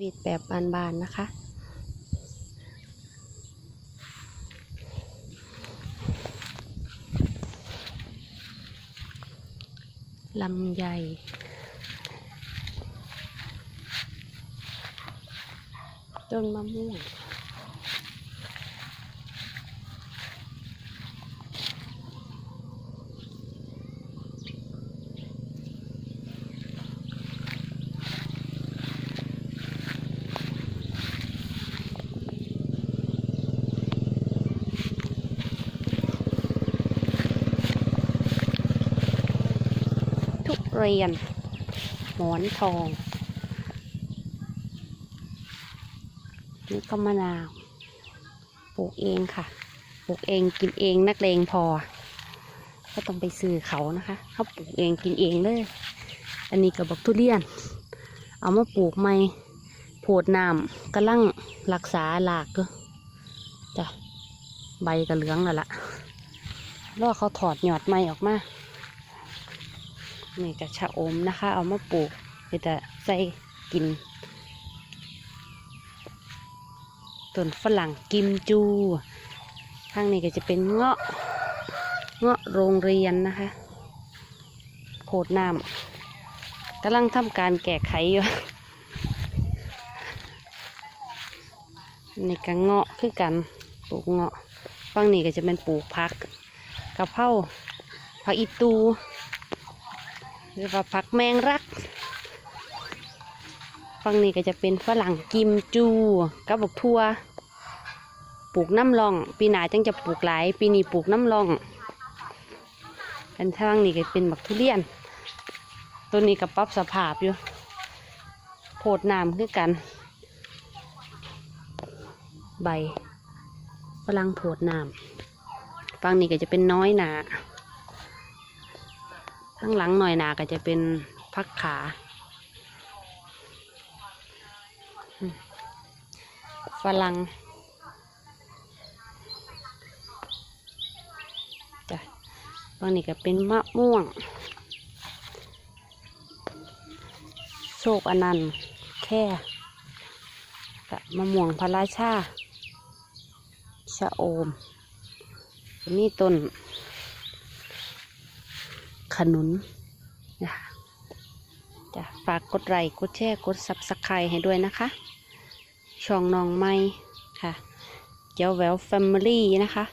วิตแบบบานๆนะคะ ลำไยต้นมะม่วง ทุ เรียน หมอนทองนี่ก็มะนาวปลูกเองค่ะปลูกเองกินเองนักเลงพอ ก็ต้องไปซื้อเขานะคะเขาปลูกเองกินเองเลย อันนี้ก็บอกทุเรียน เอามาปลูกใหม่โพดน้ำกำลังรักษาหลากก็จ้ะใบก็เหลืองแล้วล่ะรอเขาถอดหยอดใหม่ออกมา นี่กระชะอมนะคะ เอามาปลูกเพื่อจะใส่กินต้นฝรั่งกิมจูข้างนี้ก็จะเป็นเงาะ เงาะโรงเรียนนะคะ โคดน้ำกำลังทำการแก้ไขอยู่นี่ก็เงาะคือกันปลูกเงาะฝั่งนี้ก็จะเป็นปลูกพักกะเพราผักอีตู หรือว่าผักแมงรักฝั่งนี้ก็จะเป็นฝรั่งกิมจูกับบักทั่วปลูกน้ำรอง ปีหน้าจังจะปลูกหลาย ปีนี้ปลูกน้ำร่องอันทางนี้ก็เป็นบักทุเรียน ตัวนี้ก็ปรับสภาพอยู่โพดน้ำคือกัน ใบฝรั่งโพดน้ำฝั่งนี้ก็จะเป็นน้อยหนา ข้างหลังหน่อยหนาก็จะเป็นพักขาฝรั่งจ้ะบางนี้ก็เป็นมะม่วง โชคอนันต์แค่กับมะม่วงพระราชาชะโอม นี่ต้น ขนุนนะคะจะฝากกดไลค์กดแชร์กดซับสไครต์ให้ด้วยนะคะ ช่องน้องไม้ค่ะเจ้าแววแฟมิลี่นะคะ